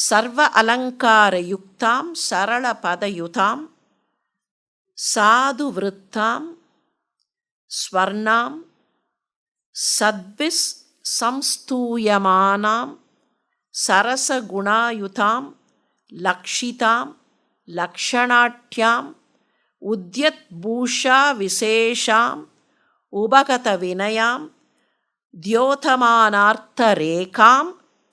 सर्व अलङ्कारयुक्तां सरलपदयुतां साधुवृत्तां स्वर्णां सद्भिस्संस्तूयमानां सरसगुणायुतां लक्षितां लक्षणाट्याम् उद्यद्भूषाविशेषाम् उपगतविनयां द्योतमानार्थरेखां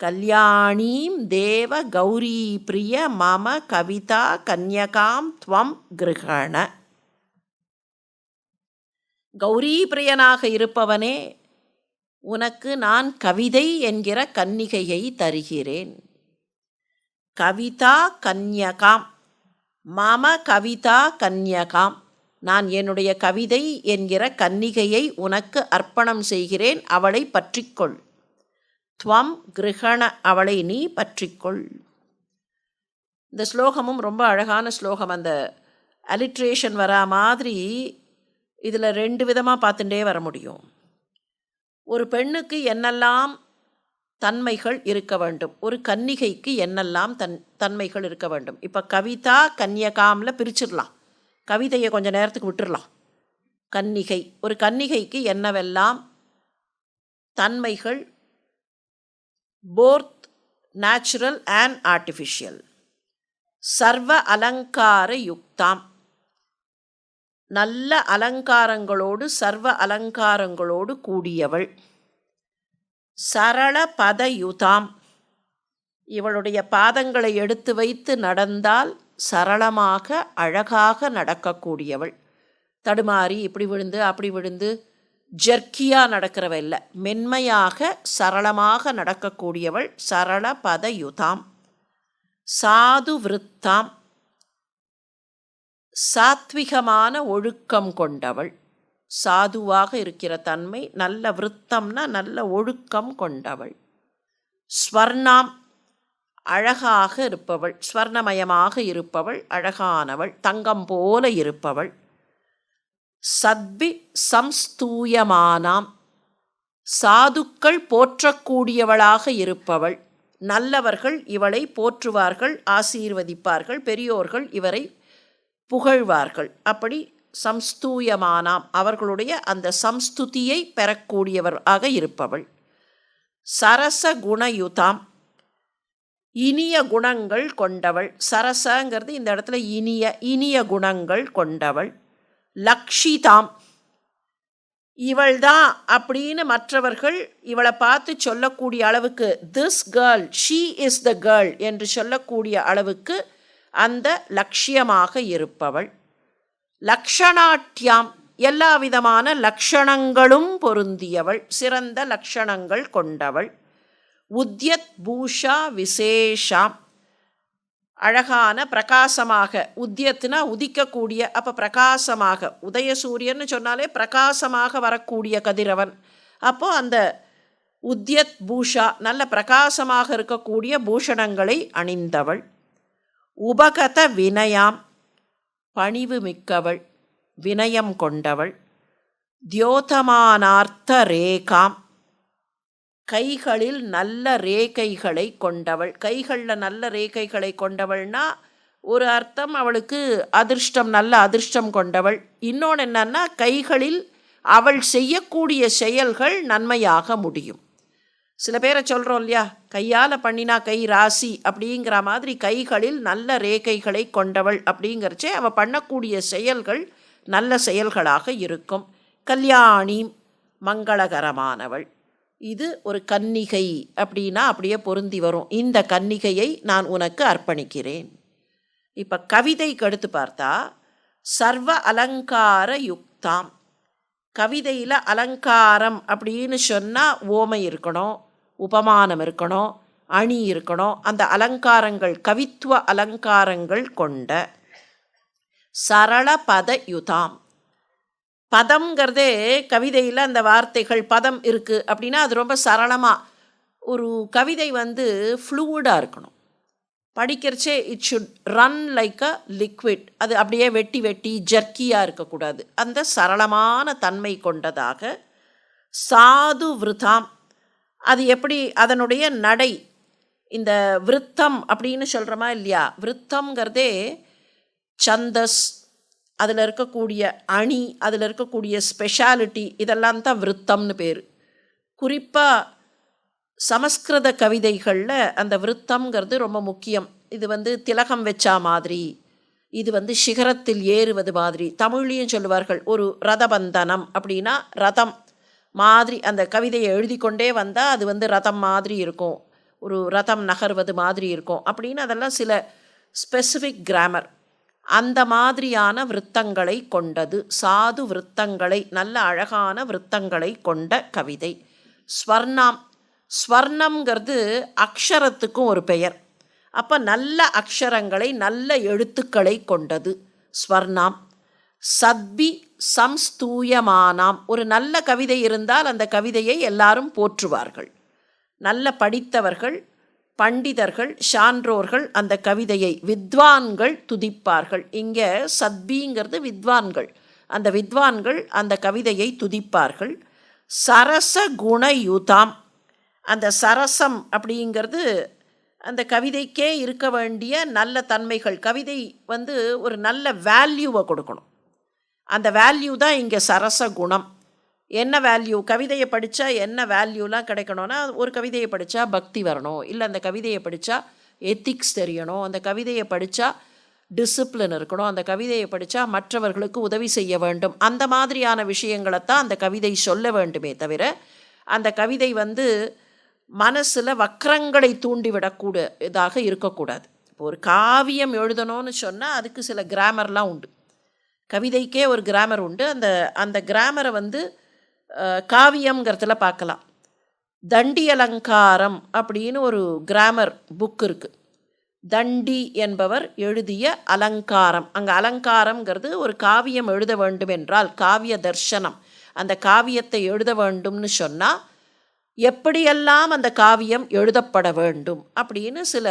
கல்யாணீம் தேவ கௌரி பிரிய மம கவிதா கன்யகாம் துவம் கிரகண. கௌரி பிரியனாக இருப்பவனே உனக்கு நான் கவிதை என்கிற கன்னிகையை தருகிறேன். கவிதா கன்யகாம் மம கவிதா கன்யகாம் நான் என்னுடைய கவிதை என்கிற கன்னிகையை உனக்கு அர்ப்பணம் செய்கிறேன் அவளை பற்றிக்கொள். துவம் கிரகண அவளை நீ பற்றிக்கொள். இந்த ஸ்லோகமும் ரொம்ப அழகான ஸ்லோகம். அந்த அலிட்ரேஷன் வரா மாதிரி இதில் ரெண்டு விதமாக பார்த்துட்டே வர முடியும். ஒரு பெண்ணுக்கு என்னெல்லாம் தன்மைகள் இருக்க வேண்டும்? ஒரு கன்னிகைக்கு என்னெல்லாம் தன் தன்மைகள் இருக்க வேண்டும்? இப்போ கவிதா கன்யகாமில் பிரிச்சிடலாம். கவிதையை கொஞ்சம் நேரத்துக்கு விட்டுறலாம். கன்னிகை ஒரு கன்னிகைக்கு என்னவெல்லாம் தன்மைகள் போர்த் நேச்சுரல் அண்ட் ஆர்டிஃபிஷியல் சர்வ அலங்கார யுக்தாம் நல்ல அலங்காரங்களோடு சர்வ அலங்காரங்களோடு கூடியவள் சரள பதயுதாம் இவளுடைய பாதங்களை எடுத்து வைத்து நடந்தால் சரளமாக அழகாக நடக்கக்கூடியவள் தடுமாறி இப்படி விழுந்து அப்படி விழுந்து ஜர்க்கியாக நடக்கிறவ இல்லை. மென்மையாக சரளமாக நடக்கக்கூடியவள் சரள பதயுதாம் சாது விருத்தாம். சாத்விகமான ஒழுக்கம் கொண்டவள். சாதுவாக இருக்கிற தன்மை நல்ல விருத்தம்னா நல்ல ஒழுக்கம் கொண்டவள். ஸ்வர்ணாம் அழகாக இருப்பவள். ஸ்வர்ணமயமாக இருப்பவள் அழகானவள். தங்கம் போல இருப்பவள். சத்பி சம்ஸ்தூயமானாம். சாதுக்கள் போற்றக்கூடியவளாக இருப்பவள். நல்லவர்கள் இவளை போற்றுவார்கள் ஆசீர்வதிப்பார்கள் பெரியோர்கள் இவரை புகழ்வார்கள். அப்படி சம்ஸ்தூயமானாம். அவர்களுடைய அந்த சம்ஸ்துதியை பெறக்கூடியவர் ஆக இருப்பவள். சரச குணயுதாம். இனிய குணங்கள் கொண்டவள். சரசங்கிறது இந்த இடத்துல இனிய இனிய குணங்கள் கொண்டவள். லக்ஷிதாம். இவள்தான் அப்படின்னு மற்றவர்கள் இவளை பார்த்து சொல்லக்கூடிய அளவுக்கு this girl she is the girl என்று சொல்லக்கூடிய அளவுக்கு அந்த லட்சியமாக இருப்பவள். லக்ஷணாட்டியாம் எல்லா விதமான லக்ஷணங்களும் பொருந்தியவள் சிறந்த லக்ஷணங்கள் கொண்டவள். உத்யத் பூஷா விசேஷாம். அழகான பிரகாசமாக உத்தியத்துனா உதிக்கக்கூடிய அப்போ பிரகாசமாக உதயசூரியன்னு சொன்னாலே பிரகாசமாக வரக்கூடிய கதிரவன். அப்போது அந்த உத்யத் பூஷா நல்ல பிரகாசமாக இருக்கக்கூடிய பூஷணங்களை அணிந்தவள். உபகத வினயாம் பணிவு மிக்கவள் வினயம் கொண்டவள். தியோதமானார்த்த ரேகாம் கைகளில் நல்ல ரேகைகளை கொண்டவள். கைகளில் நல்ல ரேகைகளை கொண்டவள்னா ஒரு அர்த்தம் அவளுக்கு அதிர்ஷ்டம் நல்ல அதிர்ஷ்டம் கொண்டவள். இன்னொன்று என்னன்னா கைகளில் அவள் செய்யக்கூடிய செயல்கள் நன்மையாக முடியும். சில பேரை சொல்கிறோம் இல்லையா கையால் பண்ணினா கை ராசி அப்படிங்கிற மாதிரி கைகளில் நல்ல ரேகைகளை கொண்டவள் அப்படிங்கிறச்சே அவள் பண்ணக்கூடிய செயல்கள் நல்ல செயல்களாக இருக்கும். கல்யாணி மங்களகரமானவள். இது ஒரு கன்னிகை அப்படின்னா அப்படியே பொருந்தி வரும். இந்த கன்னிகையை நான் உனக்கு அர்ப்பணிக்கிறேன். இப்போ கவிதைக்கு அடுத்து பார்த்தா சர்வ அலங்கார யுக்தாம். கவிதையில் அலங்காரம் அப்படின்னு சொன்னால் ஓமை இருக்கணும் உபமானம் இருக்கணும் அணி இருக்கணும். அந்த அலங்காரங்கள் கவித்துவ அலங்காரங்கள் கொண்ட சரள பத யுதாம். பதம்ங்கிறதே கவிதையில் அந்த வார்த்தைகள் பதம் இருக்குது அப்படின்னா அது ரொம்ப சரளமாக ஒரு கவிதை வந்து ஃப்ளூடாக இருக்கணும். படிக்கிறச்சே it should run like a liquid அது அப்படியே வெட்டி வெட்டி ஜர்க்கியாக இருக்கக்கூடாது. அந்த சரளமான தன்மை கொண்டதாக சாது விருதாம். அது எப்படி அதனுடைய நடை. இந்த விருத்தம் அப்படின்னு சொல்கிறோமா இல்லையா? விருத்தம்ங்கிறதே சந்தஸ் அதில் இருக்கக்கூடிய அணி அதில் இருக்கக்கூடிய ஸ்பெஷாலிட்டி இதெல்லாம் தான் விருத்தம்னு பேர். குறிப்பாக சமஸ்கிருத கவிதைகளில் அந்த விருத்தம்ங்கிறது ரொம்ப முக்கியம். இது வந்து திலகம் வச்சா மாதிரி இது வந்து சிகரத்தில் ஏறுவது மாதிரி. தமிழ்லேயும் சொல்லுவார்கள் ஒரு ரதபந்தனம் அப்படின்னா ரதம் மாதிரி அந்த கவிதையை எழுதி கொண்டே வந்தால் அது வந்து ரதம் மாதிரி இருக்கும். ஒரு ரதம் நகர்வது மாதிரி இருக்கும். அப்படின்னு அதெல்லாம் சில ஸ்பெசிஃபிக் கிராமர் அந்த மாதிரியான விருத்தங்களை கொண்டது. சாது விருத்தங்களை நல்ல அழகான விருத்தங்களை கொண்ட கவிதை. ஸ்வர்ணம். ஸ்வர்ணம்ங்கிறது அக்ஷரத்துக்கும் ஒரு பெயர். அப்போ நல்ல அக்ஷரங்களை நல்ல எழுத்துக்களை கொண்டது. ஸ்வர்ணாம். சத்பி சம்ஸ்தூயமானாம். ஒரு நல்ல கவிதை இருந்தால் அந்த கவிதையை எல்லாரும் போற்றுவார்கள். நல்ல படித்தவர்கள் பண்டிதர்கள் சான்றோர்கள் அந்த கவிதையை வித்வான்கள் துதிப்பார்கள். இங்கே சத்பிங்கிறது வித்வான்கள். அந்த வித்வான்கள் அந்த கவிதையை துதிப்பார்கள். சரச குணயுதாம். அந்த சரசம் அப்படிங்கிறது அந்த கவிதைக்கே இருக்க வேண்டிய நல்ல தன்மைகள். கவிதை வந்து ஒரு நல்ல வேல்யூவை கொடுக்கணும். அந்த வேல்யூ தான் இங்கே சரச குணம் என்ன வேல்யூ கவிதையை படித்தா என்ன வேல்யூலாம் கிடைக்கணும்னா ஒரு கவிதையை படித்தா பக்தி வரணும். இல்லை அந்த கவிதையை படித்தா எத்திக்ஸ் தெரியணும். அந்த கவிதையை படித்தா டிசிப்ளின் இருக்கணும். அந்த கவிதையை படித்தா மற்றவர்களுக்கு உதவி செய்ய வேண்டும். அந்த மாதிரியான விஷயங்களைத்தான் அந்த கவிதை சொல்ல வேண்டுமே தவிர அந்த கவிதை வந்து மனசில் வக்கரங்களை தூண்டிவிடக்கூட இதாக இருக்கக்கூடாது. இப்போ ஒரு காவியம் எழுதணும்னு சொன்னால் அதுக்கு சில கிராமர்லாம் உண்டு. கவிதைக்கே ஒரு கிராமர் உண்டு. அந்த அந்த கிராமரை வந்து காவியம்ங்கிறதுல பார்க்கலாம். தண்டி அலங்காரம் அப்படின்னு ஒரு கிராமர் புக் இருக்குது தண்டி என்பவர் எழுதிய அலங்காரம். அங்கே அலங்காரம்ங்கிறது ஒரு காவியம் எழுத வேண்டும் என்றால் காவிய தர்ஷனம். அந்த காவியத்தை எழுத வேண்டும்னு சொன்னால் எப்படியெல்லாம் அந்த காவியம் எழுதப்பட வேண்டும் அப்படின்னு சில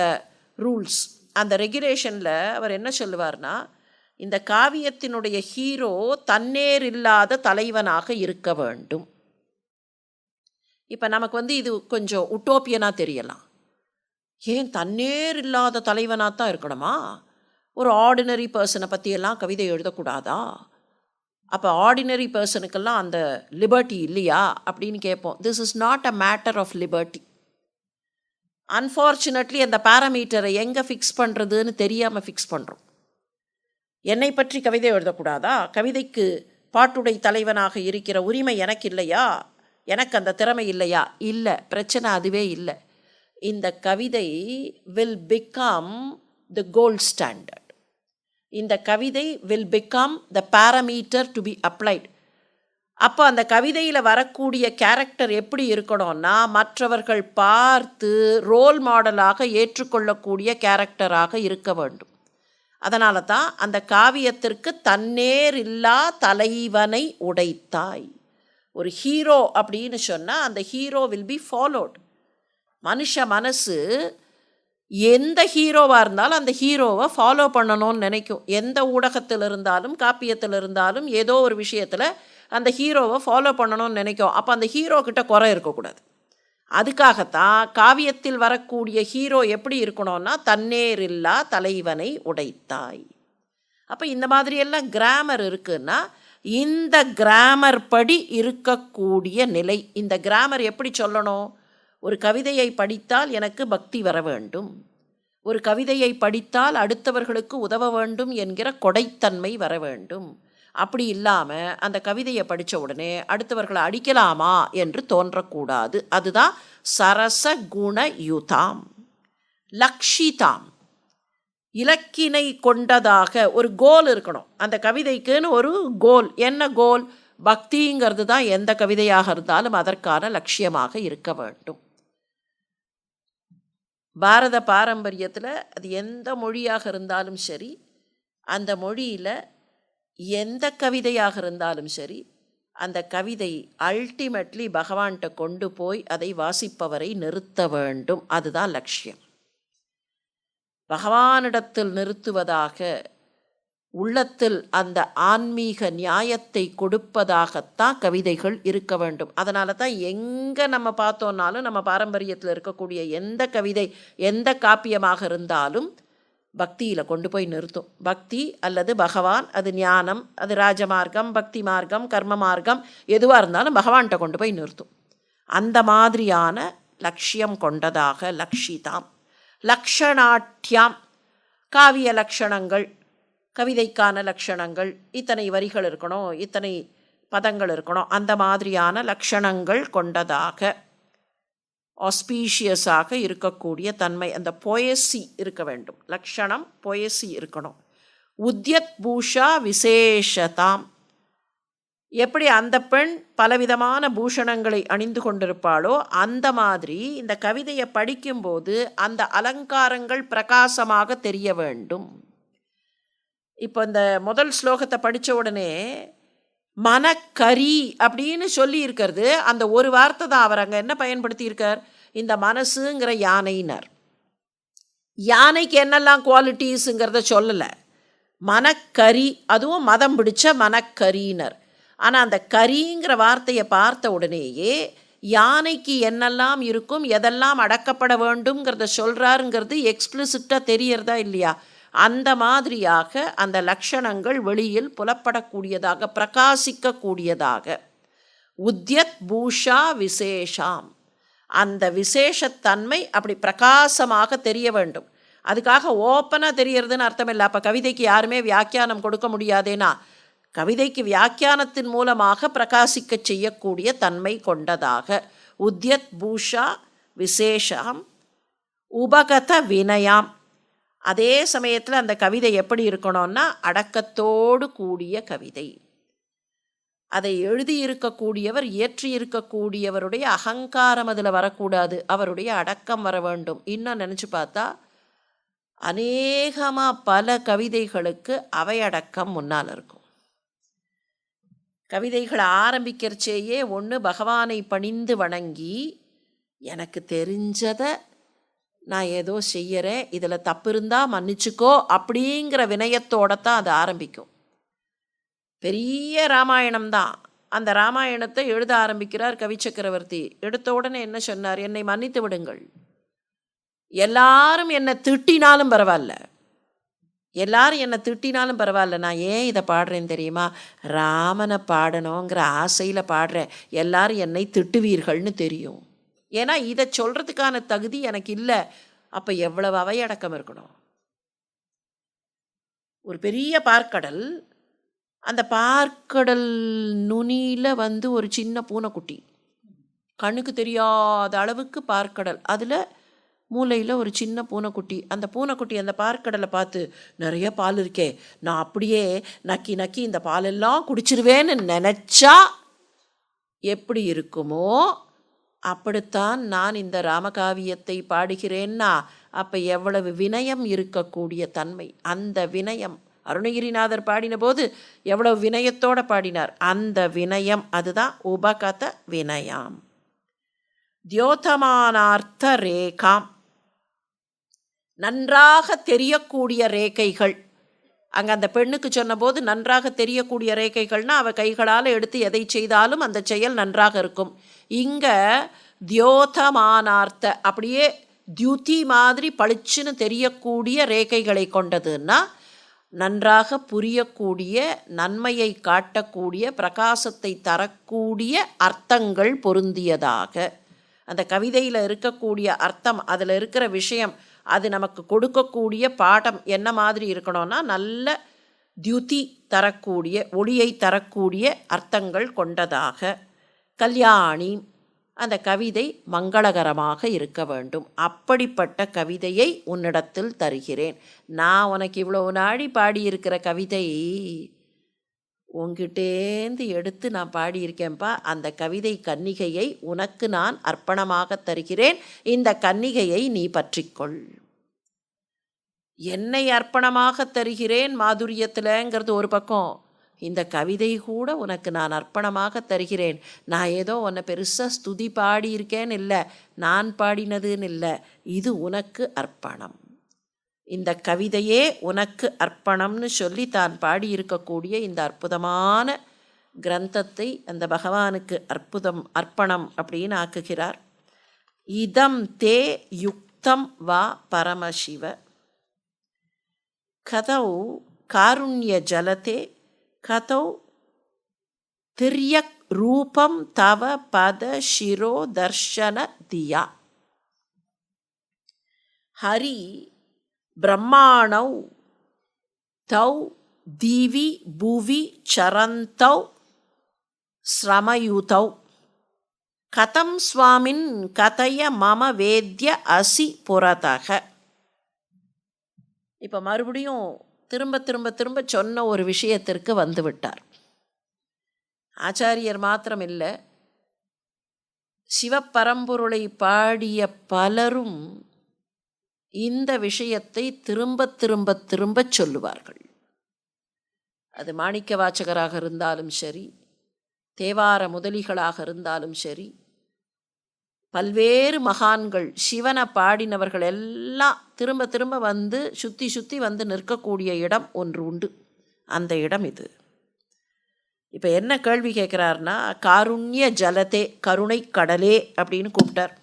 ரூல்ஸ் அந்த ரெகுலேஷனில் அவர் என்ன சொல்லுவார்னா இந்த காவியத்தினுடைய ஹீரோ தன்னேர் இல்லாத தலைவனாக இருக்க வேண்டும். இப்போ நமக்கு வந்து இது கொஞ்சம் உட்டோப்பியனாக தெரியலாம். ஏன் தன்னேர் இல்லாத தலைவனாக தான் இருக்கணுமா? ஒரு ஆர்டினரி பர்சனை பற்றியெல்லாம் கவிதை எழுதக்கூடாதா? அப்போ ஆர்டினரி பர்சனுக்கெல்லாம் அந்த லிபர்ட்டி இல்லையா? அப்படின்னு கேட்போம். This is not a matter of liberty unfortunately அந்த பேராமீட்டரை எங்கே ஃபிக்ஸ் பண்ணுறதுன்னு தெரியாமல் ஃபிக்ஸ் பண்ணுறோம் என்னை பற்றி கவிதை எழுதக்கூடாதா? கவிதைக்கு பாட்டுடை தலைவனாக இருக்கிற உரிமை எனக்கு இல்லையா எனக்கு அந்த திறமை இல்லையா? இல்லை பிரச்சனை அதுவே இல்லை. இந்த கவிதை will become the gold standard இந்த கவிதை will become the parameter to be applied அப்போ அந்த கவிதையில் வரக்கூடிய கேரக்டர் எப்படி இருக்கணும்னா மற்றவர்கள் பார்த்து ரோல் மாடலாக ஏற்றுக்கொள்ளக்கூடிய கேரக்டராக இருக்க வேண்டும். அதனால தான் அந்த காவியத்திற்கு தன்னேரில்லா தலைவனை உடைத்தாய். ஒரு ஹீரோ அப்படின்னு சொன்னால் அந்த ஹீரோ வில் பி ஃபாலோட் மனுஷ மனசு எந்த ஹீரோவாக இருந்தாலும் அந்த ஹீரோவை ஃபாலோ பண்ணணும்னு நினைக்கும். எந்த ஊடகத்தில் இருந்தாலும் காப்பியத்தில் இருந்தாலும் ஏதோ ஒரு விஷயத்தில் அந்த ஹீரோவை ஃபாலோ பண்ணணும்னு நினைக்கும். அப்போ அந்த ஹீரோ கிட்ட குறை இருக்கக்கூடாது. அதுக்காகத்தான் காவியத்தில் வரக்கூடிய ஹீரோ எப்படி இருக்கணும்னா தன்னேரில்லா தலைவனை உடைத்தாய். அப்போ இந்த மாதிரியெல்லாம் கிராமர் இருக்குன்னா இந்த கிராமர் படி இருக்கக்கூடிய நிலை. இந்த கிராமர் எப்படி சொல்லணும்? ஒரு கவிதையை படித்தால் எனக்கு பக்தி வர வேண்டும். ஒரு கவிதையை படித்தால் அடுத்தவர்களுக்கு உதவ வேண்டும் என்கிற கொடைத்தன்மை வர வேண்டும். அப்படி இல்லாமல் அந்த கவிதையை படித்த உடனே அடுத்தவர்களை அடிக்கலாமா என்று தோன்றக்கூடாது. அதுதான் சரச குண யுதாம் லக்ஷிதாம். இலக்கினை கொண்டதாக ஒரு கோல் இருக்கணும். அந்த கவிதைக்குன்னு ஒரு கோல். என்ன கோல்? பக்திங்கிறது தான் எந்த கவிதையாக இருந்தாலும் அதற்கான லட்சியமாக இருக்க வேண்டும். பாரத பாரம்பரியத்தில் அது எந்த மொழியாக இருந்தாலும் சரி அந்த மொழியில் எந்த கவிதையாக இருந்தாலும் சரி அந்த கவிதை அல்டிமேட்லி பகவான்கிட்ட கொண்டு போய் அதை வாசிப்பவரை நிறுத்த வேண்டும். அதுதான் லட்சியம். பகவானிடத்தில் நிறுத்துவதாக உள்ளத்தில் அந்த ஆன்மீக நியாயத்தை கொடுப்பதாகத்தான் கவிதைகள் இருக்க வேண்டும். அதனால தான் எங்கே நம்ம பார்த்தோன்னாலும் நம்ம பாரம்பரியத்தில் இருக்கக்கூடிய எந்த கவிதை எந்த காப்பியமாக இருந்தாலும் பக்தியில் கொண்டு போய் நிறுத்தும். பக்தி அல்லது பகவான் அது ஞானம் அது ராஜமார்க்கம் பக்தி மார்க்கம் கர்ம மார்க்கம் எதுவாக இருந்தாலும் பகவான்கிட்ட கொண்டு போய் நிறுத்தும். அந்த மாதிரியான லட்சியம் கொண்டதாக லக்ஷிதாம். லக்ஷணாட்டியாம் காவிய லக்ஷணங்கள் கவிதைக்கான லக்ஷணங்கள் இத்தனை வரிகள் இருக்கணும் இத்தனை பதங்கள் இருக்கணும் அந்த மாதிரியான லக்ஷணங்கள் கொண்டதாக ஆஸ்பீஷியஸாக இருக்கக்கூடிய தன்மை. அந்த பொயசி இருக்க வேண்டும். லக்ஷணம் பொயசி இருக்கணும். உத்யத் பூஷா விசேஷதாம். எப்படி அந்த பெண் பலவிதமான பூஷணங்களை அணிந்து கொண்டிருப்பாளோ அந்த மாதிரி இந்த கவிதையை படிக்கும்போது அந்த அலங்காரங்கள் பிரகாசமாக தெரிய வேண்டும். இப்போ இந்த முதல் ஸ்லோகத்தை படித்த உடனே மனக்கரி அப்படின்னு சொல்லி இருக்கிறது. அந்த ஒரு வார்த்தை தான் அவர் அங்கே என்ன பயன்படுத்தியிருக்கார் இந்த மனசுங்கிற யானையினர். யானைக்கு என்னெல்லாம் குவாலிட்டிஸுங்கிறத சொல்லலை. மனக்கரி அதுவும் மதம் பிடிச்ச மனக்கரியினர் ஆனால் அந்த கரிங்கிற வார்த்தையை பார்த்த உடனேயே யானைக்கு என்னெல்லாம் இருக்கும் எதெல்லாம் அடக்கப்பட வேண்டும்ங்கிறத சொல்கிறாருங்கிறது எக்ஸ்பிளிசிட்டாக தெரியறதா இல்லையா? அந்த மாதிரியாக அந்த லக்ஷணங்கள் வெளியில் புலப்படக்கூடியதாக பிரகாசிக்கக்கூடியதாக. உத்யத் பூஷா விசேஷாம். அந்த விசேஷத்தன்மை அப்படி பிரகாசமாக தெரிய வேண்டும். அதுக்காக ஓப்பனாக தெரியறதுன்னு அர்த்தம் இல்லை அப்போ கவிதைக்கு யாருமே வியாக்கியானம் கொடுக்க முடியாதேனா? கவிதைக்கு வியாக்கியானத்தின் மூலமாக பிரகாசிக்க செய்யக்கூடிய தன்மை கொண்டதாக. உத்யத் பூஷா விசேஷம். உபகத வினயாம். அதே சமயத்தில் அந்த கவிதை எப்படி இருக்கணும்னா அடக்கத்தோடு கூடிய கவிதை. அதை எழுதியிருக்கக்கூடியவர் இயற்றியிருக்கக்கூடியவருடைய அகங்காரம் அதில் வரக்கூடாது. அவருடைய அடக்கம் வர வேண்டும். இன்னும் நினச்சி பார்த்தா அநேகமாக பல கவிதைகளுக்கு அவையடக்கம் முன்னால் இருக்கும். கவிதைகளை ஆரம்பிக்கிறச்சேயே ஒன்று பகவானை பணிந்து வணங்கி எனக்கு தெரிஞ்சதை நான் ஏதோ செய்யறேன் இதில் தப்பு இருந்தால் மன்னிச்சுக்கோ அப்படிங்கிற வினயத்தோட தான் அது ஆரம்பிக்கும். பெரிய ராமாயணம் தான். அந்த ராமாயணத்தை எழுத ஆரம்பிக்கிறார் கவி சக்கரவர்த்தி. எடுத்த உடனே என்ன சொன்னார்? என்னை மன்னித்து விடுங்கள். எல்லாரும் என்னை திட்டினாலும் பரவாயில்ல. எல்லாரும் என்னை திட்டினாலும் பரவாயில்ல. நான் ஏன் இதை பாடுறேன் தெரியுமா? ராமனை பாடணுங்கிற ஆசையில் பாடுறேன். எல்லாரும் என்னை திட்டுவீர்கள்னு தெரியும். ஏன்னா இதை சொல்கிறதுக்கான தகுதி எனக்கு இல்லை. அப்போ எவ்வளவு அவையடக்கம் இருக்கணும்? ஒரு பெரிய பார்க்கடல் அந்த பார்க்கடல் நுனியில் வந்து ஒரு சின்ன பூனைக்குட்டி. கண்ணுக்கு தெரியாத அளவுக்கு பார்க்கடல். அதில் மூலையில் ஒரு சின்ன பூனைக்குட்டி. அந்த பூனைக்குட்டி அந்த பார்க்கடலை பார்த்து நிறைய பால் இருக்கே. நான் அப்படியே நக்கி நக்கி இந்த பாலெல்லாம் குடிச்சிருவேன்னு நினச்சா எப்படி இருக்குமோ அப்படித்தான் நான் இந்த ராமகாவியத்தை பாடுகிறேன்னா அப்போ எவ்வளவு வினயம் இருக்கக்கூடிய தன்மை? அந்த வினயம் அருணகிரிநாதர் பாடின போது எவ்வளவு வினயத்தோட பாடினார்? அந்த வினயம் அதுதான் உபகத வினயம். தியோதமானார்த்த ரேகாம். நன்றாக தெரியக்கூடிய ரேகைகள். அங்கே அந்த பெண்ணுக்கு சொன்னபோது நன்றாக தெரியக்கூடிய ரேகைகள்னால் அவள் கைகளால் எடுத்து எதை செய்தாலும் அந்த செயல் நன்றாக இருக்கும். இங்கே தியோதமானார்த்த அப்படியே தியுதி மாதிரி பளிச்சுன்னு தெரியக்கூடிய ரேகைகளை கொண்டதுன்னா நன்றாக புரியக்கூடிய நன்மையை காட்டக்கூடிய பிரகாசத்தை தரக்கூடிய அர்த்தங்கள் பொருந்தியதாக. அந்த கவிதையில் இருக்கக்கூடிய அர்த்தம் அதில் இருக்கிற விஷயம் அது நமக்கு கொடுக்கக்கூடிய பாடம் என்ன மாதிரி இருக்கணும்னா நல்ல தியுதி தரக்கூடிய ஒளியை தரக்கூடிய அர்த்தங்கள் கொண்டதாக. கல்யாணி அந்த கவிதை மங்களகரமாக இருக்க வேண்டும். அப்படிப்பட்ட கவிதையை உன்னிடத்தில் தருகிறேன். நான் உனக்கு இவ்வளோ நாடி பாடியிருக்கிற கவிதை உங்கிட்டேந்து எடுத்து நான் பாடியிருக்கேன்ப்பா அந்த கவிதை கன்னிகையை உனக்கு நான் அர்ப்பணமாக தருகிறேன். இந்த கன்னிகையை நீ பற்றிக்கொள். என்னை அர்ப்பணமாக தருகிறேன் மாதுரியத்தில்ங்கிறது ஒரு பக்கம். இந்த கவிதை கூட உனக்கு நான் அர்ப்பணமாக தருகிறேன். நான் ஏதோ உன்னை பெருசாக ஸ்துதி பாடியிருக்கேன்னு இல்லை நான் பாடினதுன்னு இல்லை. இது உனக்கு அர்ப்பணம். இந்த கவிதையே உனக்கு அர்ப்பணம்னு சொல்லி தான் பாடியிருக்கக்கூடிய இந்த அற்புதமான கிரந்தத்தை அந்த பகவானுக்கு அற்புதம் அர்ப்பணம் அப்படின்னு ஆக்குகிறார். இதம் தே யுக்தம் வா பரமசிவ. கதௌ காருண்ய ஜலதே கதௌ திரியக் ரூபம் தவ பத ஷிரோ தர்ஷன தியா. ஹரி பிரம்மாணௌ தௌ தீவி புவி சரந்தௌ ஸ்ரமயுதௌ. கதம் சுவாமின் கதைய மம வேத்ய அசி புறதக இப்போ மறுபடியும் திரும்ப திரும்ப திரும்ப சொன்ன ஒரு விஷயத்திற்கு வந்துவிட்டார் ஆச்சாரியர் மாத்திரம் இல்லை சிவப்பரம்பொருளை பாடிய பலரும் இந்த விஷயத்தை திரும்ப திரும்ப திரும்ப சொல்லுவார்கள். அது மாணிக்க வாச்சகராக இருந்தாலும் சரி தேவார முதலிகளாக இருந்தாலும் சரி பல்வேறு மகான்கள் சிவனை பாடினவர்கள் எல்லாம் திரும்ப திரும்ப வந்து சுற்றி சுற்றி வந்து நிற்கக்கூடிய இடம் ஒன்று உண்டு. அந்த இடம் இது. இப்போ என்ன கேள்வி கேட்குறாருன்னா காருண்ய ஜலதே கருணை கடலே அப்படின்னு கூப்பிட்டார்.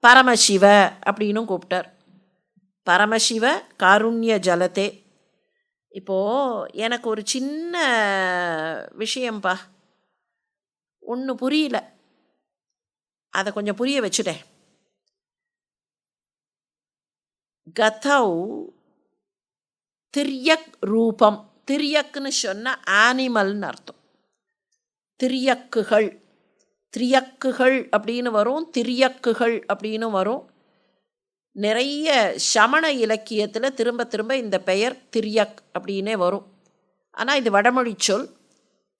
பரமசிவ அப்படின்னும் கூப்பிட்டார். பரமசிவ காருண்ய ஜலதே இப்போது எனக்கு ஒரு சின்ன விஷயம்ப்பா ஒன்று புரியல. அதை கொஞ்சம் புரிய வச்சுட்டேன். கதௌ திரியக் ரூபம். திரியக்குன்னு சொன்னால் ஆனிமல்னு அர்த்தம். திரியக்குகள். திரியக்குகள் அப்படின்னு வரும் திரியக்குகள் அப்படின்னு வரும். நிறைய சமண இலக்கியத்தில் திரும்ப திரும்ப இந்த பெயர் திரியக் அப்படின்னே வரும். ஆனால் இது வடமொழி சொல்.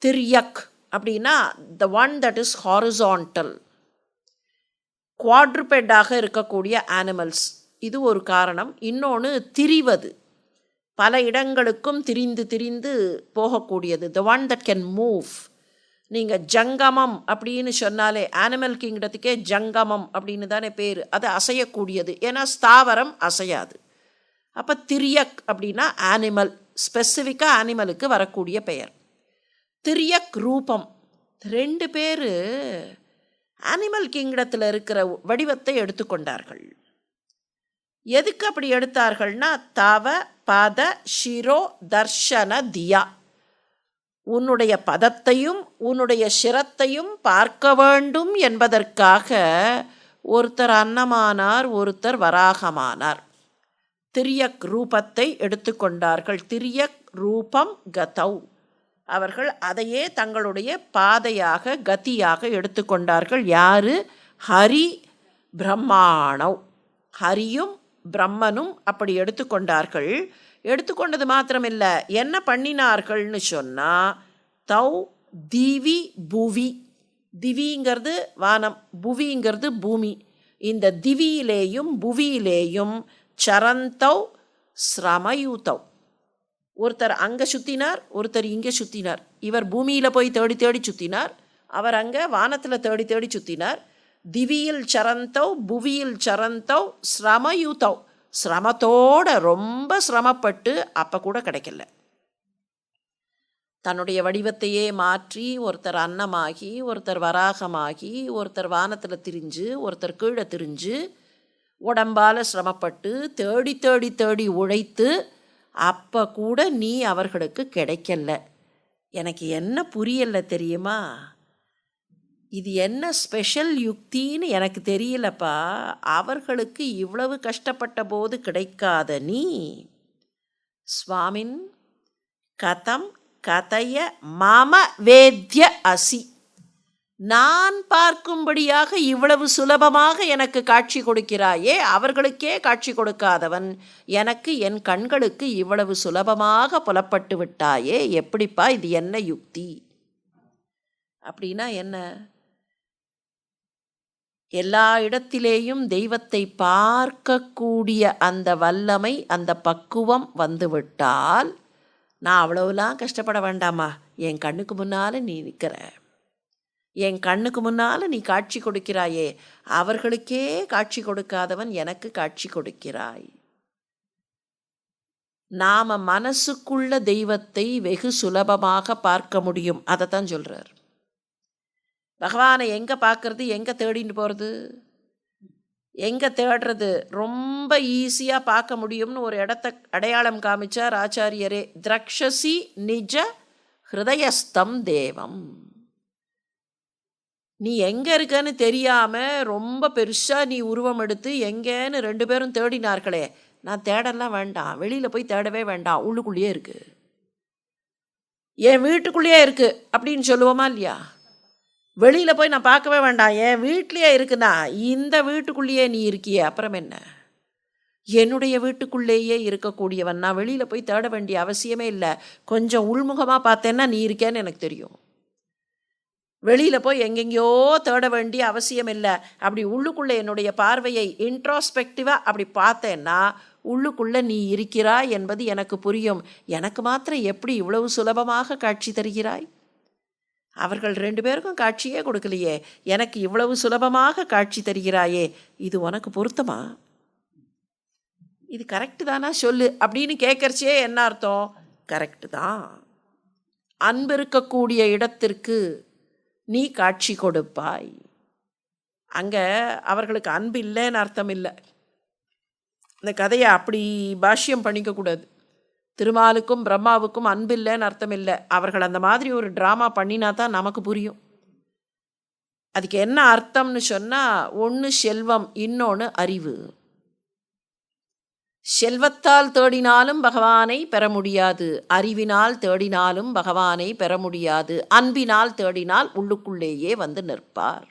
திரியக் அப்படின்னா the one that is horizontal குவாட்ருபெட்டாக இருக்கக்கூடிய ஆனிமல்ஸ் இது ஒரு காரணம். இன்னொன்று திரிவது. பல இடங்களுக்கும் திரிந்து திரிந்து போகக்கூடியது. The one that can move நீங்கள் ஜங்கமம் அப்படின்னு சொன்னாலே ஆனிமல் கிங்டத்துக்கே ஜங்கமம் அப்படின்னு தானே பேர். அது அசையக்கூடியது. ஏன்னா ஸ்தாவரம் அசையாது. அப்போ திரியக் அப்படின்னா ஆனிமல் ஸ்பெசிஃபிக்காக ஆனிமலுக்கு வரக்கூடிய பெயர். திரியக் ரூபம். ரெண்டு பேர் ஆனிமல் கிங்டத்தில் இருக்கிற வடிவத்தை எடுத்துக்கொண்டார்கள். எதுக்கு அப்படி எடுத்தார்கள்னா தவ பத ஷிரோ தர்ஷன தியா. உன்னுடைய பதத்தையும் உன்னுடைய சிரத்தையும் பார்க்க வேண்டும் என்பதற்காக ஒருத்தர் அன்னமானார் ஒருத்தர் வராகமானார். திரியக் ரூபத்தை எடுத்துக்கொண்டார்கள். திரியக் ரூபம் கதௌ. அவர்கள் அதையே தங்களுடைய பாதையாக கதியாக எடுத்துக்கொண்டார்கள். யாரு? ஹரி பிரம்மாணவ் ஹரியும் பிரம்மனும் அப்படி எடுத்துக்கொண்டார்கள். எடுத்துக்கொண்டது மாத்திரமில்லை. என்ன பண்ணினார்கள்னு சொன்னால் தௌ திவி புவி. திவிங்கிறது வானம் புவிங்கிறது பூமி. இந்த திவியிலேயும் புவியிலேயும் சரந்தௌ ஸ்ரமயூதவ் ஒருத்தர் அங்கே சுற்றினார் ஒருத்தர் இங்கே சுற்றினார் இவர் பூமியில் போய் தேடி தேடி சுற்றினார் அவர் அங்கே வானத்தில் தேடி தேடி சுற்றினார் திவியில் சரந்தவ் புவியில் சரந்தவ் ஸ்ரமயூதவ் சிரமத்தோட ரொம்ப சிரமப்பட்டு அப்போ கூட கிடைக்கல. தன்னுடைய வடிவத்தையே மாற்றி ஒருத்தர் அன்னமாகி ஒருத்தர் வராகமாகி ஒருத்தர் வானத்தில் திரிஞ்சு ஒருத்தர் கீழே திரிஞ்சு உடம்பால் சிரமப்பட்டு தேடி தேடி தேடி உழைத்து அப்போ கூட நீ அவர்களுக்கு கிடைக்கல. எனக்கு என்ன புரியலை தெரியுமா? இது என்ன ஸ்பெஷல் யுக்தின்னு எனக்கு தெரியலப்பா. அவர்களுக்கு இவ்வளவு கஷ்டப்பட்ட போது கிடைக்காத நீ. சுவாமின் கதம் கதைய மம வேத்ய அசி. நான் பார்க்கும்படியாக இவ்வளவு சுலபமாக எனக்கு காட்சி கொடுக்கிறாயே. அவர்களுக்கே காட்சி கொடுக்காதவன். எனக்கு என் கண்களுக்கு இவ்வளவு சுலபமாக புலப்பட்டு விட்டாயே. எப்படிப்பா இது என்ன யுக்தி? அப்படின்னா என்ன? எல்லா இடத்திலேயும் தெய்வத்தை பார்க்கக்கூடிய அந்த வல்லமை அந்த பக்குவம் வந்துவிட்டால் நான் அவ்வளவுலாம் கஷ்டப்பட வேண்டாமா? என் கண்ணுக்கு முன்னால் நீ நிற்கிற என் கண்ணுக்கு முன்னால் நீ காட்சி கொடுக்கிறாயே. அவர்களுக்கே காட்சி கொடுக்காதவன் எனக்கு காட்சி கொடுக்கிறாய். நாம் மனசுக்குள்ள தெய்வத்தை வெகு சுலபமாக பார்க்க முடியும். அதை தான் சொல்கிறார் பகவானை எங்கே பார்க்குறது எங்கே தேடிட்டு போகிறது எங்கே தேடுறது? ரொம்ப ஈஸியாக பார்க்க முடியும்னு ஒரு இடத்த அடையாளம் காமிச்சார் ஆச்சாரியரே. திரக்ஷசி நிஜ ஹிருதயஸ்தம் தேவம். நீ எங்கே இருக்கன்னு தெரியாமல் ரொம்ப பெருசாக நீ உருவம் எடுத்து எங்கேன்னு ரெண்டு பேரும் தேடினார்களே. நான் தேடலாம் வேண்டாம். வெளியில் போய் தேடவே வேண்டாம். உள்ளுக்குள்ளேயே இருக்குது என் வீட்டுக்குள்ளேயே இருக்குது அப்படின்னு சொல்லுவோமா இல்லையா? வெளியில் போய் நான் பார்க்கவே வேண்டாம். என் வீட்லேயே இருக்குன்னா இந்த வீட்டுக்குள்ளேயே நீ இருக்கியே. அப்புறம் என்ன? என்னுடைய வீட்டுக்குள்ளேயே இருக்கக்கூடியவன். நான் வெளியில் போய் தேட வேண்டிய அவசியமே இல்லை. கொஞ்சம் உள்முகமாக பார்த்தேன்னா நீ இருக்கேன்னு எனக்கு தெரியும். வெளியில் போய் எங்கெங்கேயோ தேட வேண்டிய அவசியம் இல்லை. அப்படி உள்ளுக்குள்ளே என்னுடைய பார்வையை இன்ட்ராஸ்பெக்டிவாக அப்படி பார்த்தேன்னா உள்ளுக்குள்ளே நீ இருக்கிறாய் என்பது எனக்கு புரியும். எனக்கு மாத்திரம் எப்படி இவ்வளவு சுலபமாக காட்சி தருகிறாய்? அவர்கள் ரெண்டு பேருக்கும் காட்சியே கொடுக்கலையே. எனக்கு இவ்வளவு சுலபமாக காட்சி தருகிறாயே. இது உனக்கு பொருத்தமா? இது கரெக்டு தானா? சொல்லு. அப்படின்னு கேட்கறச்சியே என்ன அர்த்தம்? கரெக்டு தான். அன்பு இருக்கக்கூடிய இடத்திற்கு நீ காட்சி கொடுப்பாய். அங்கே அவர்களுக்கு அன்பு இல்லைன்னு அர்த்தம் இல்லை. இந்த கதையை அப்படி பாஷ்யம் பண்ணிக்கக்கூடாது திருமாலுக்கும் பிரம்மாவுக்கும் அன்பு இல்லைன்னு அர்த்தம் இல்லை அவர்கள் அந்த மாதிரி ஒரு ட்ராமா பண்ணினா தான் நமக்கு புரியும். அதுக்கு என்ன அர்த்தம்னு சொன்னால் ஒன்று செல்வம் இன்னொன்று அறிவு. செல்வத்தால் தேடினாலும் பகவானை பெற முடியாது. அறிவினால் தேடினாலும் பகவானை பெற முடியாது. அன்பினால் தேடினால் உள்ளுக்குள்ளேயே வந்து நிற்பார்.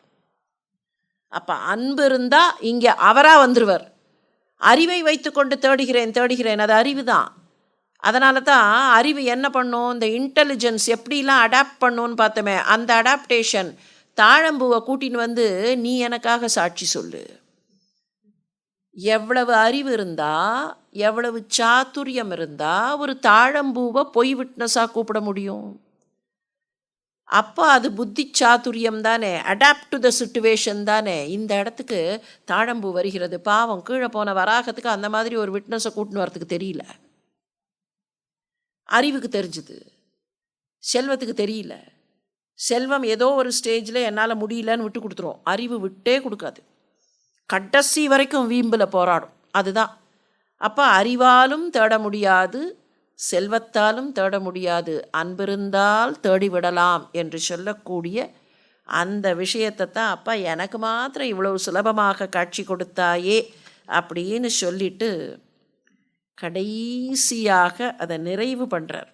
அப்போ அன்பு இருந்தால் இங்கே அவராக வந்துடுவர் அறிவை வைத்துக்கொண்டு தேடுகிறேன் தேடுகிறேன் அது அறிவு தான் அதனால தான் அறிவு என்ன பண்ணும்? இந்த இன்டெலிஜென்ஸ் எப்படிலாம் அடாப்ட் பண்ணுன்னு பார்த்தோமே அந்த அடாப்டேஷன் தாழம்பூவை கூட்டின்னு வந்து நீ எனக்காக சாட்சி சொல்லு. எவ்வளவு அறிவு இருந்தால் எவ்வளவு சாத்துரியம் இருந்தால் ஒரு தாழம்பூவை பொய் விட்னஸாக கூப்பிட முடியும்? அப்போ அது புத்தி சாத்துரியம் தானே அடாப்ட் டு த சுச்சுவேஷன் தானே. இந்த இடத்துக்கு தாழம்பூ வருகிறது. பாவம் கீழே போன வராகத்துக்கு அந்த மாதிரி ஒரு விட்னஸை கூட்டின்னு வரத்துக்கு தெரியல. அறிவுக்கு தெரிஞ்சுது. செல்வத்துக்கு தெரியல. செல்வம் ஏதோ ஒரு ஸ்டேஜில் என்னால் முடியலன்னு விட்டு கொடுத்துரும். அறிவு விட்டே கொடுக்காது. கடைசி வரைக்கும் வீம்பில் போராடும். அதுதான். அப்போ அறிவாலும் தேட முடியாது செல்வத்தாலும் தேட முடியாது. அன்பிருந்தால் தேடிவிடலாம் என்று சொல்லக்கூடிய அந்த விஷயத்தை தான் அப்பா எனக்கு மாத்திரம் இவ்வளவு சுலபமாக காட்சி கொடுத்தாயே அப்படின்னு சொல்லிட்டு கடைசியாக அதை நிறைவு பண்ணுறார்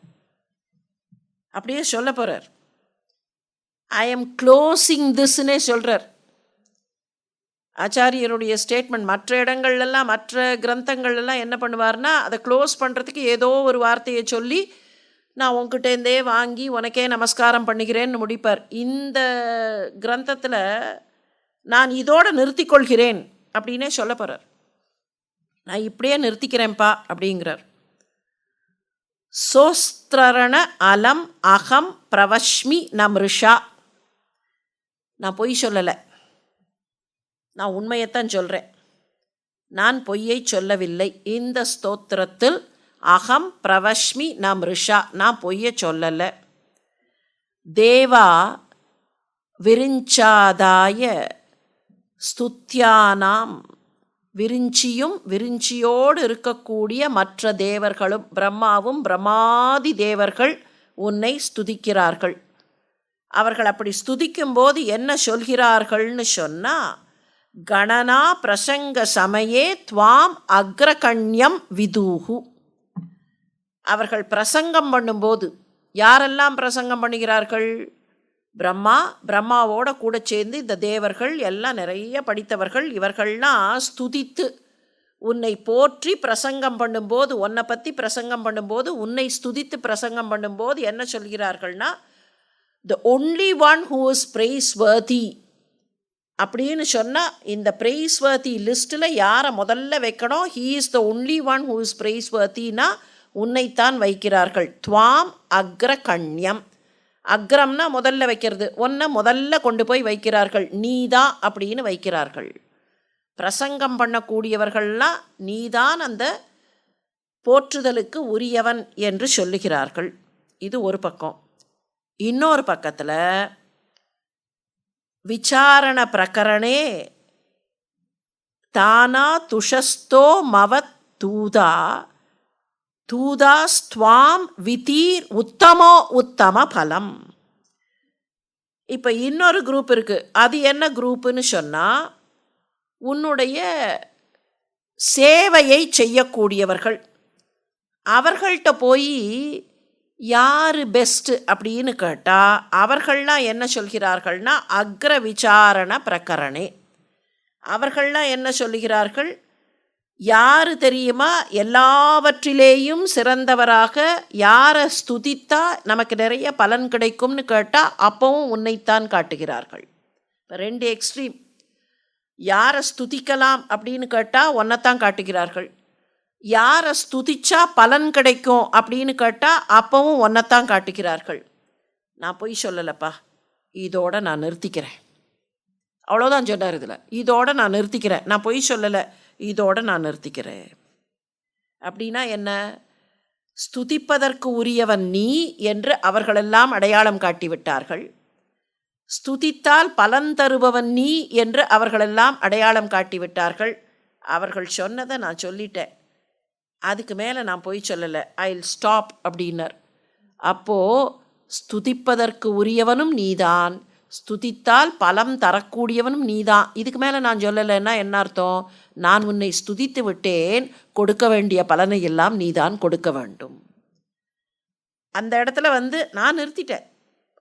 அப்படியே சொல்ல போகிறார் ஐ எம் க்ளோசிங் திஸ்னே சொல்கிறார் ஆச்சாரியருடைய ஸ்டேட்மெண்ட் மற்ற இடங்கள்லாம் மற்ற கிரந்தங்கள்லாம் என்ன பண்ணுவார்னா அதை க்ளோஸ் பண்ணுறதுக்கு ஏதோ ஒரு வார்த்தையை சொல்லி நான் உன்கிட்டேருந்தே வாங்கி உனக்கே நமஸ்காரம் பண்ணுகிறேன்னு முடிப்பார். இந்த கிரந்தத்தில் நான் இதோடு நிறுத்திக்கொள்கிறேன் அப்படின்னே சொல்ல போகிறார் நான் இப்படியே நிறுத்திக்கிறேன்ப்பா அப்படிங்கிறார். சோஸ்திரண அலம் அகம் பிரவஷ்மி நம்ருஷா. நான் பொய் சொல்லலை. நான் உண்மையைத்தான் சொல்கிறேன் நான் பொய்யை சொல்லவில்லை. இந்த ஸ்தோத்திரத்தில் அகம் பிரவஷ்மி நாம் ரிஷா நான் பொய்யை சொல்லலை. தேவா விரிஞ்சாதாய ஸ்துத்யானாம் விரிஞ்சியும் விரிஞ்சியோடு இருக்கக்கூடிய மற்ற தேவர்களும் பிரம்மாவும் பிரம்மாதி தேவர்கள் உன்னை ஸ்துதிக்கிறார்கள். அவர்கள் அப்படி ஸ்துதிக்கும்போது என்ன சொல்கிறார்கள்னு சொன்னால் கணனா பிரசங்க சமயே துவாம் அக்ரகண்யம் விதூகு அவர்கள் பிரசங்கம் பண்ணும்போது யாரெல்லாம் பிரசங்கம் பண்ணுகிறார்கள்? பிரம்மா பிரம்மாவோட கூட சேர்ந்து இந்த தேவர்கள் எல்லாம் நிறைய படித்தவர்கள் இவர்கள்லாம் ஸ்துதித்து உன்னை போற்றி பிரசங்கம் பண்ணும்போது உன்னை பற்றி பிரசங்கம் பண்ணும்போது உன்னை ஸ்துதித்து பிரசங்கம் பண்ணும்போது என்ன சொல்கிறார்கள்னா the only one who is praiseworthy அப்படின்னு சொன்னால் இந்த ப்ரைஸ் வர்த்தி லிஸ்ட்டில் யாரை முதல்ல வைக்கணும்? He is the only one who is price வர்த்தினா உன்னைத்தான் வைக்கிறார்கள். துவாம் அக்ரகண்யம். அக்ரம்னா முதல்ல வைக்கிறது. ஒன்றை முதல்ல கொண்டு போய் வைக்கிறார்கள். நீதான் அப்படின்னு வைக்கிறார்கள். பிரசங்கம் பண்ணக்கூடியவர்கள்லாம் நீதான் அந்த போற்றுதலுக்கு உரியவன் என்று சொல்லுகிறார்கள். இது ஒரு பக்கம். இன்னொரு பக்கத்தில் விசாரண பிரகரணே தானா துஷஸ்தோ மவத் தூதா தூதாஸ்துவாம் விதீர் உத்தமோ உத்தம பலம். இப்போ இன்னொரு குரூப் இருக்குது அது என்ன குரூப்புன்னு சொன்னால் உன்னுடைய சேவையை செய்யக்கூடியவர்கள். அவர்கள்ட்ட போய் யார் பெஸ்ட்டு அப்படின்னு கேட்டால் அவர்கள்லாம் என்ன சொல்கிறார்கள்னா அக்ர விசாரண பிரகரணே. அவர்கள்லாம் என்ன சொல்கிறார்கள்? யார் தெரியுமா? எல்லாவற்றிலேயும் சிறந்தவராக யாரை ஸ்துதித்தா நமக்கு நிறைய பலன் கிடைக்கும்னு கேட்டால் அப்பவும் உன்னைத்தான் காட்டுகிறார்கள். இப்போ ரெண்டு எக்ஸ்ட்ரீம் யாரை ஸ்துதிக்கலாம் அப்படின்னு கேட்டால் ஒன்றைத்தான் காட்டுகிறார்கள். யாரை ஸ்துதிச்சா பலன் கிடைக்கும் அப்படின்னு கேட்டால் அப்பவும் ஒன்றைத்தான் காட்டுகிறார்கள். நான் பொய் சொல்லலப்பா. இதோட நான் நிறுத்திக்கிறேன். அவ்வளோதான் சொன்னார் இதில். இதோட நான் நிறுத்திக்கிறேன். நான் பொய் சொல்லலை. இதோட நான் நிறுத்திக்கிறேன். அப்படின்னா என்ன? ஸ்துதிப்பதற்கு உரியவன் நீ என்று அவர்களெல்லாம் அடையாளம் காட்டிவிட்டார்கள். ஸ்துதித்தால் பலன் தருபவன் நீ என்று அவர்களெல்லாம் அடையாளம் காட்டிவிட்டார்கள். அவர்கள் சொன்னதை நான் சொல்லிட்டேன். அதுக்கு மேலே நான் போய் சொல்லலை. ஐ இல் ஸ்டாப் அப்படின்னர். அப்போது ஸ்துதிப்பதற்கு உரியவனும் நீதான். ஸ்துதித்தால் பலம் தரக்கூடியவனும் நீதான். இதுக்கு மேலே நான் சொல்லலைன்னா என்ன அர்த்தம்? நான் உன்னை ஸ்துதித்து விட்டேன். கொடுக்க வேண்டிய பலனை எல்லாம் நீதான் கொடுக்க வேண்டும். அந்த இடத்துல வந்து நான் நிறுத்திட்டேன்.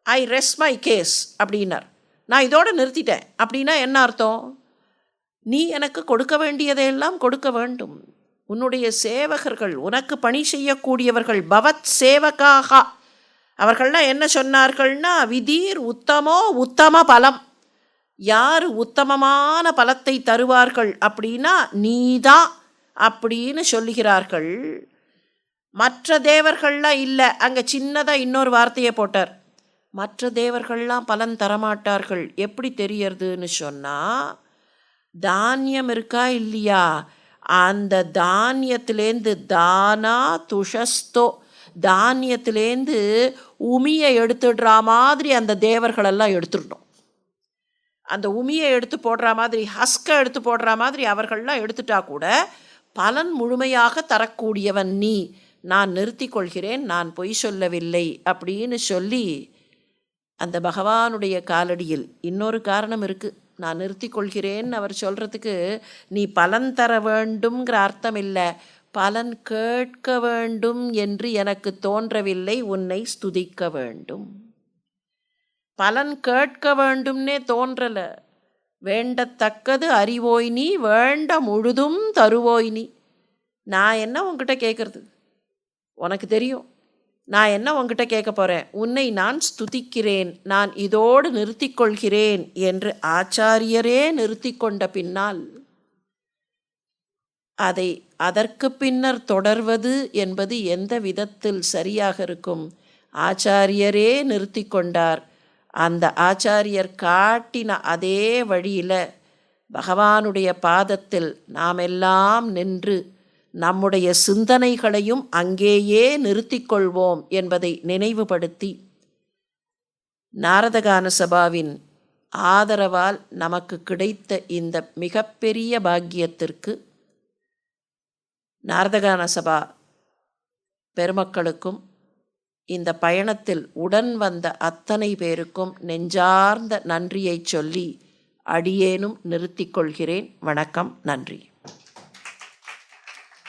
ஐ ரெஸ்ட் மை கேஸ் அப்படின்னார். நான் இதோடு நிறுத்திட்டேன். அப்படின்னா என்ன அர்த்தம்? நீ எனக்கு கொடுக்க வேண்டியதையெல்லாம் கொடுக்க வேண்டும். உன்னுடைய சேவகர்கள் உனக்கு பணி செய்யக்கூடியவர்கள் பவத் சேவகாக. அவர்கள்லாம் என்ன சொன்னார்கள்னா விதீர் உத்தமோ உத்தம பலம். யார் உத்தமமான பலத்தை தருவார்கள் அப்படின்னா நீதான் அப்படின்னு சொல்லுகிறார்கள். மற்ற தேவர்கள்லாம் இல்லை. அங்கே சின்னதாக இன்னொரு வார்த்தையை போட்டார். மற்ற தேவர்கள்லாம் பலன் தரமாட்டார்கள். எப்படி தெரியறதுன்னு சொன்னால் தானியம் இருக்கா இல்லையா? அந்த தானியத்திலேருந்து தானா துஷஸ்தோ தானியத்திலேருந்து உமியை எடுத்துடுற மாதிரி அந்த தேவர்களெல்லாம் எடுத்துடணும். அந்த உமியை எடுத்து போடுற மாதிரி ஹஸ்கை எடுத்து போடுற மாதிரி அவர்கள்லாம் எடுத்துட்டா கூட பலன் முழுமையாக தரக்கூடியவன் நீ. நான் நிறுத்தி கொள்கிறேன் நான் பொய் சொல்லவில்லை அப்படின்னு சொல்லி அந்த பகவானுடைய காலடியில் இன்னொரு காரணம் இருக்குது நான் நிறுத்தி கொள்கிறேன்னு அவர் சொல்கிறதுக்கு நீ பலன் தர வேண்டும்ங்கிற அர்த்தம் இல்லை. பலன் கேட்க வேண்டும் என்று எனக்கு தோன்றவில்லை உன்னை ஸ்துதிக்க வேண்டும். பலன் கேட்க வேண்டும்னே தோன்றல. வேண்டத்தக்கது அறிவோய் நீ வேண்ட முழுதும் தருவோய் நீ. நான் என்ன உங்ககிட்ட கேட்குறது உனக்கு தெரியும். நான் என்ன உங்ககிட்ட கேட்க போகிறேன் உன்னை நான் ஸ்துதிக்கிறேன் நான் இதோடு நிறுத்தி கொள்கிறேன் என்று ஆச்சாரியரே நிறுத்தி கொண்ட பின்னால் அதை அதற்கு பின்னர் தொடர்வது என்பது எந்த விதத்தில் சரியாக இருக்கும்? ஆச்சாரியரே நிறுத்தி கொண்டார். அந்த ஆச்சாரியர் காட்டின அதே வழியில் பகவானுடைய பாதத்தில் நாம் எல்லாம் நின்று நம்முடைய சிந்தனைகளையும் அங்கேயே நிறுத்தி கொள்வோம் என்பதை நினைவுபடுத்தி நாரதகான சபாவின் ஆதரவால் நமக்கு கிடைத்த இந்த மிகப்பெரிய பாக்கியத்திற்கு நாரதகான சபா பெருமக்களுக்கும் இந்த பயணத்தில் உடன் வந்த அத்தனை பேருக்கும் நெஞ்சார்ந்த நன்றியை சொல்லி அடியேனும் நிறுத்திக் கொள்கிறேன். வணக்கம் நன்றி.